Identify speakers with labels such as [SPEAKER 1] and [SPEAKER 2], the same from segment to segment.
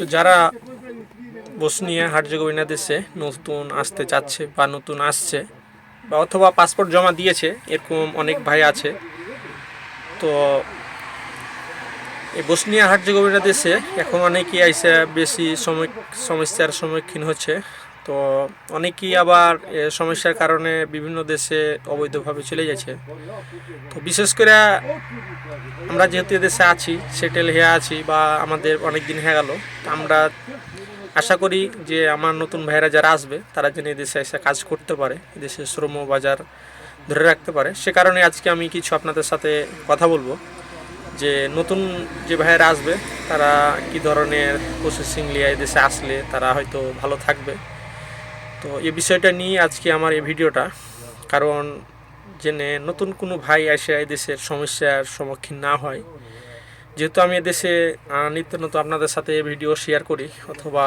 [SPEAKER 1] তো যারা Bosnia Herzegovina দেশে নতুন আসতে চাচ্ছে বা নতুন আসছে বা অথবা পাসপোর্ট জমা দিয়েছে, এরকম অনেক ভাই আছে। তো এই বসনিয়া হার্জেগোভিনা দেশে এখন অনেকেই আইসে বেশি সমস্যার সম্মুখীন হচ্ছে। তো অনেকেই আবার সমস্যার কারণে বিভিন্ন দেশে অবৈধভাবে চলে যাচ্ছে। তো বিশেষ করে আমরা যেহেতু এদেশে আছি সেটেল হয়ে আছি বা আমাদের অনেক দিন হয়ে গেল আমরা আশা করি যে আমার নতুন ভাইয়েরা যারা আসবে, তারা যেন এদেশে এসে কাজ করতে পারে, এদেশের শ্রম বাজার ধরে রাখতে পারে। সে কারণে আজকে আমি কিছু আপনাদের সাথে কথা বলব, যে নতুন যে ভাইয়েরা আসবে, তারা কি ধরনের প্রসেসিং নিয়ে এদেশে আসলে তারা হয়তো ভালো থাকবে। তো এই বিষয়টা নিয়ে আজকে আমার এই ভিডিওটা, কারণ জেনে নতুন কোনো ভাই এই দেশের সমস্যার সম্মুখীন না হয়। যেহেতু আমি এদেশে নিত্য নতুন আপনাদের সাথে ভিডিও শেয়ার করি অথবা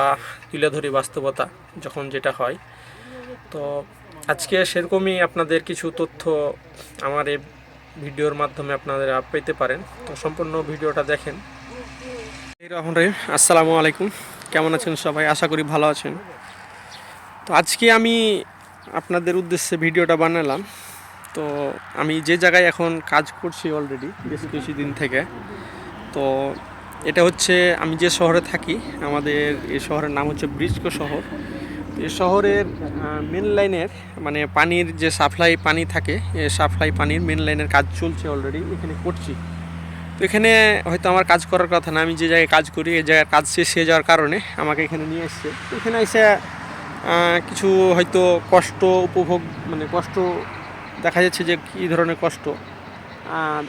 [SPEAKER 1] তুলে ধরি বাস্তবতা যখন যেটা হয়। তো আজকে সেরকমই আপনাদের কিছু তথ্য আমার এই ভিডিওর মাধ্যমে আপনারা পেতে পারেন। তো সম্পূর্ণ ভিডিওটা দেখেন। রহমান রহিম, আসসালামু আলাইকুম। কেমন আছেন সবাই? আশা করি ভালো আছেন। তো আজকে আমি আপনাদের উদ্দেশ্যে ভিডিওটা বানালাম। তো আমি যে জায়গায় এখন কাজ করছি অলরেডি বেশ কিছুদিন থেকে, তো এটা হচ্ছে আমি যে শহরে থাকি, আমাদের এই শহরের নাম হচ্ছে ব্রিজকো শহর। এই শহরের মেন লাইনের মানে পানির যে সাপ্লাই পানি থাকে সাপ্লাই পানির মেন লাইনের কাজ চলছে অলরেডি এখানে করছি। তো এখানে হয়তো আমার কাজ করার কথা না, আমি যে জায়গায় কাজ করি, এই জায়গায় কাজ শেষ হয়ে যাওয়ার কারণে আমাকে এখানে নিয়ে এসছে। এখানে এসে কিছু হয়তো কষ্ট উপভোগ মানে কষ্ট দেখা যাচ্ছে যে কী ধরনের কষ্ট।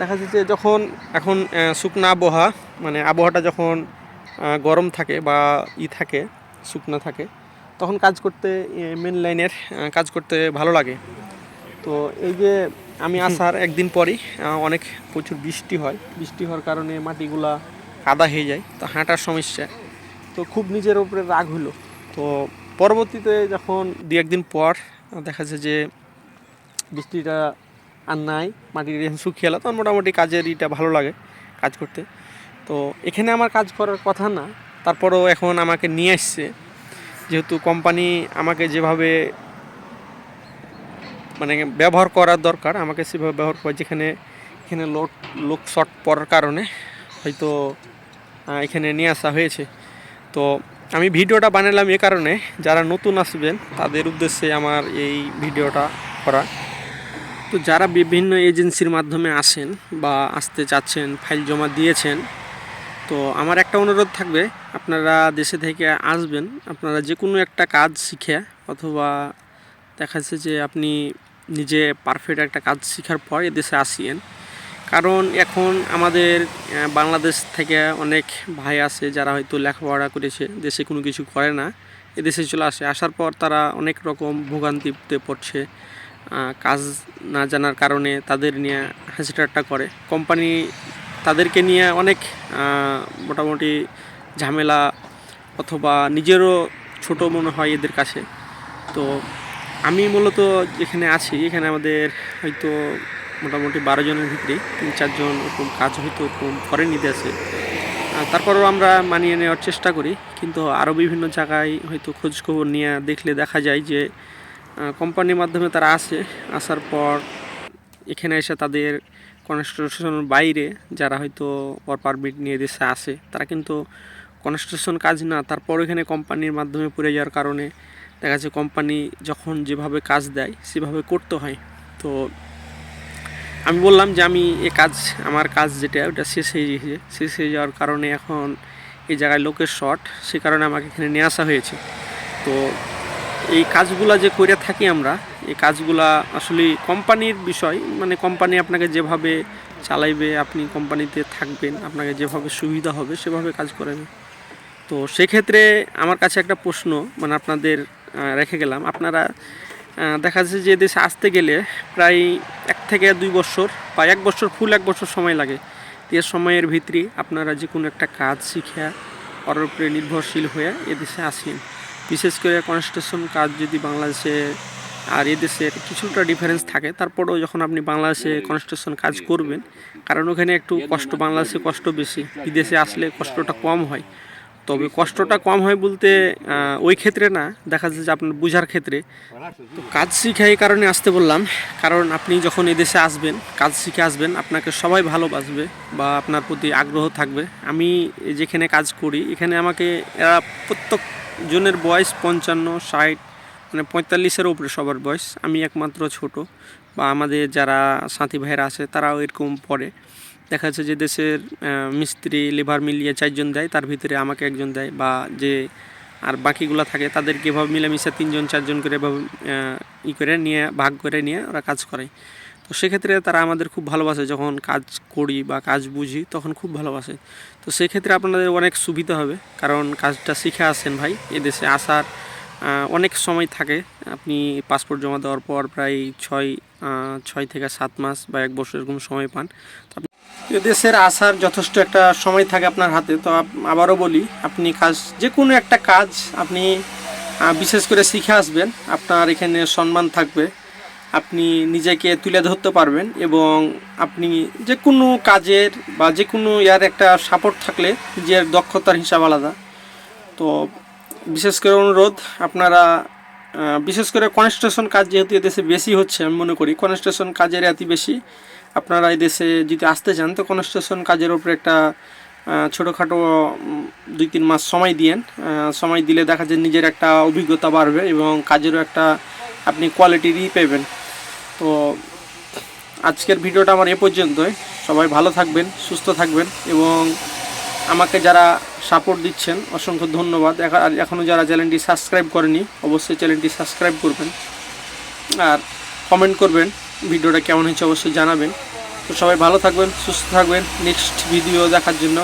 [SPEAKER 1] দেখা যাচ্ছে যখন এখন শুকনা আবহাওয়া মানে আবহাওয়াটা যখন গরম থাকে বা ই থাকে শুকনা থাকে তখন কাজ করতে মেন লাইনের কাজ করতে ভালো লাগে। তো এই যে আমি আসার একদিন পরই অনেক প্রচুর বৃষ্টি হয়। বৃষ্টি হওয়ার কারণে মাটিগুলা কাদা হয়ে যায় তো হাঁটার সমস্যা। তো খুব নিজের উপরে রাগ হলো। তো পরবর্তীতে যখন দু একদিন পর দেখা যায় যে বৃষ্টিটা আর নাই মাটির যখন শুকিয়ে এলো। তখন মোটামুটি কাজের ইটা ভালো লাগে কাজ করতে। তো এখানে আমার কাজ করার কথা না, তারপরেও এখন আমাকে নিয়ে আসছে। যেহেতু কোম্পানি আমাকে যেভাবে মানে ব্যবহার করার দরকার, আমাকে সেভাবে ব্যবহার করে যেখানে, এখানে লোক লোক শর্ট পড়ার কারণে হয়তো এখানে নিয়ে আসা হয়েছে। তো আমি ভিডিওটা বানালাম এ কারণে, যারা নতুন আসবেন, তাদের উদ্দেশ্যে আমার এই ভিডিওটা করা। তো যারা বিভিন্ন এজেন্সির মাধ্যমে আসেন বা আসতে চাচ্ছেন, ফাইল জমা দিয়েছেন, তো আমার একটা অনুরোধ থাকবে, আপনারা দেশে থেকে আসবেন, আপনারা যে কোনো একটা কাজ শিখে অথবা দেখা যাচ্ছে যে আপনি নিজে পারফেক্ট একটা কাজ শেখার পর এদেশে আসিয়েন। কারণ এখন আমাদের বাংলাদেশ থেকে অনেক ভাই আছে যারা হয়তো লেখাপড়া করেছে, দেশে কোনো কিছু করে না এদেশে চলে আসে। আসার পর তারা অনেক রকম ভোগান্তিতে পড়ছে। কাজ না জানার কারণে তাদের নিয়ে হাসি করে। কোম্পানি তাদেরকে নিয়ে অনেক মোটামুটি ঝামেলা অথবা নিজেরও ছোট মনে হয় এদের কাছে। তো আমি মূলত যেখানে আছি, এখানে আমাদের হয়তো মোটামুটি বারো জনের ভিতরে তিন চারজন ওরকম কাজ হয়তো ওরকম করে নিতে আছে। তারপরেও আমরা মানিয়ে নেওয়ার চেষ্টা করি, কিন্তু আরও বিভিন্ন জায়গায় হয়তো খোঁজখবর নিয়ে দেখলে দেখা যায় যে কোম্পানির মাধ্যমে তারা আসে। আসার পর এখানে এসে তাদের কনস্ট্রাকশনের বাইরে যারা হয়তো ওর পারমিট নিয়ে দেশে আসে, তারা কিন্তু কনস্ট্রাকশন কাজ না, তারপর এখানে কোম্পানির মাধ্যমে পড়ে যাওয়ার কারণে দেখা যাচ্ছে কোম্পানি যখন যেভাবে কাজ দেয়, সেভাবে করতে হয়। তো আমি বললাম যে আমি এ কাজ, আমার কাজ যেটা, ওটা শেষ হয়ে গিয়েছে শেষ হয়ে যাওয়ার কারণে এখন এই জায়গায় লোকের শর্ট সে কারণে আমাকে এখানে নিয়ে আসা হয়েছে। তো এই কাজগুলা যে করে থাকি আমরা, এই কাজগুলা আসলে কোম্পানির বিষয় মানে কোম্পানি আপনাকে যেভাবে চালাইবে, আপনি কোম্পানিতে থাকবেন, আপনাকে যেভাবে সুবিধা হবে, সেভাবে কাজ করাবে। তো সেক্ষেত্রে আমার কাছে একটা প্রশ্ন মানে আপনাদের রেখে গেলাম। আপনারা দেখা যাচ্ছে যে দেশে আসতে গেলে প্রায় এক থেকে দুই বছর বা এক বছর ফুল এক বছর সময় লাগে। এর সময়ের ভিতরে আপনারা যে কোনো একটা কাজ শিখে ওর উপরে নির্ভরশীল হয়ে এদেশে আসেন। বিশেষ করে কনস্ট্রাকশন কাজ যদি বাংলাদেশে আর এদেশে কিছুটা ডিফারেন্স থাকে, তারপরেও যখন আপনি বাংলাদেশে কনস্ট্রাকশন কাজ করবেন, কারণ ওখানে একটু কষ্ট, বাংলাদেশে কষ্ট বেশি, বিদেশে আসলে কষ্টটা কম হয়। তবে কষ্টটা কম হয় বলতে ওই ক্ষেত্রে না, দেখা যাচ্ছে যে আপনার বোঝার ক্ষেত্রে। তো কাজ শিখা এই কারণে আসতে বললাম, কারণ আপনি যখন এদেশে আসবেন, কাজ শিখে আসবেন, আপনাকে সবাই ভালোবাসবে বা আপনার প্রতি আগ্রহ থাকবে। আমি যেখানে কাজ করি, এখানে আমাকে এরা প্রত্যেক জনের বয়স পঞ্চান্ন, ষাট মানে পঁয়তাল্লিশের উপরে সবার বয়স। আমি একমাত্র ছোট বা আমাদের যারা সাথী ভাইয়েরা আছে, তারাও এরকম পড়ে। দেখা যাচ্ছে যে দেশের মিস্ত্রি, লেবার মিলিয়ে চারজন দেয়, তার ভিতরে আমাকে একজন দেয় বা যে আর বাকিগুলো থাকে, তাদেরকে এভাবে মিলেমিশে তিনজন, চারজন করে এভাবে ই করে নিয়ে, ভাগ করে নিয়ে ওরা কাজ করে। তো সেক্ষেত্রে তারা আমাদের খুব ভালোবাসে, যখন কাজ করি বা কাজ বুঝি, তখন খুব ভালোবাসে। তো সেক্ষেত্রে আপনাদের অনেক সুবিধা হবে, কারণ কাজটা শিখে আসেন ভাই, এদেশে আসার অনেক সময় থাকে। আপনি পাসপোর্ট জমা দেওয়ার পর প্রায় ছয় ছয় থেকে সাত মাস বা এক বছর এরকম সময় পান। তো দেশের আসার যথেষ্ট একটা সময় থাকে আপনার হাতে, তো আবারও বলি, আপনি কাজ যে কোনো একটা কাজ আপনি বিশেষ করে শিখে আসবেন, আপনার এখানে সম্মান থাকবে, আপনি নিজেকে তুলে ধরতে পারবেন এবং আপনি যে কোনো কাজের বা যে কোনো ইয়ার একটা সাপোর্ট থাকলে নিজের দক্ষতার হিসাব আলাদা। তো বিশেষ করে অনুরোধ, আপনারা বিশেষ করে কনস্ট্রাকশন কাজ যেহেতু এদেশে বেশি হচ্ছে আমি মনে করি কনস্ট্রাকশন কাজের এত বেশি আপনারা এই দেশে যদি আসতে চান, তো কনস্ট্রাকশন কাজের উপরে একটা ছোটোখাটো দুই তিন মাস সময় দিয়েন। সময় দিলে দেখা যায় নিজের একটা অভিজ্ঞতা বাড়বে এবং কাজেরও একটা আপনি কোয়ালিটিরই পেবেন। তো আজকের ভিডিওটা আমার এ পর্যন্তই। সবাই ভালো থাকবেন, সুস্থ থাকবেন এবং আমাকে যারা সাপোর্ট দিচ্ছেন, অসংখ্য ধন্যবাদ। এখনও যারা চ্যানেলটি সাবস্ক্রাইব করেনি, অবশ্যই চ্যানেলটি সাবস্ক্রাইব করবেন। আর কমেন্ট করবেন। ভিডিওটা কেমন হয়েছে অবশ্যই জানাবেন। তো সবাই ভালো থাকবেন, সুস্থ থাকবেন। নেক্সট ভিডিও দেখার জন্য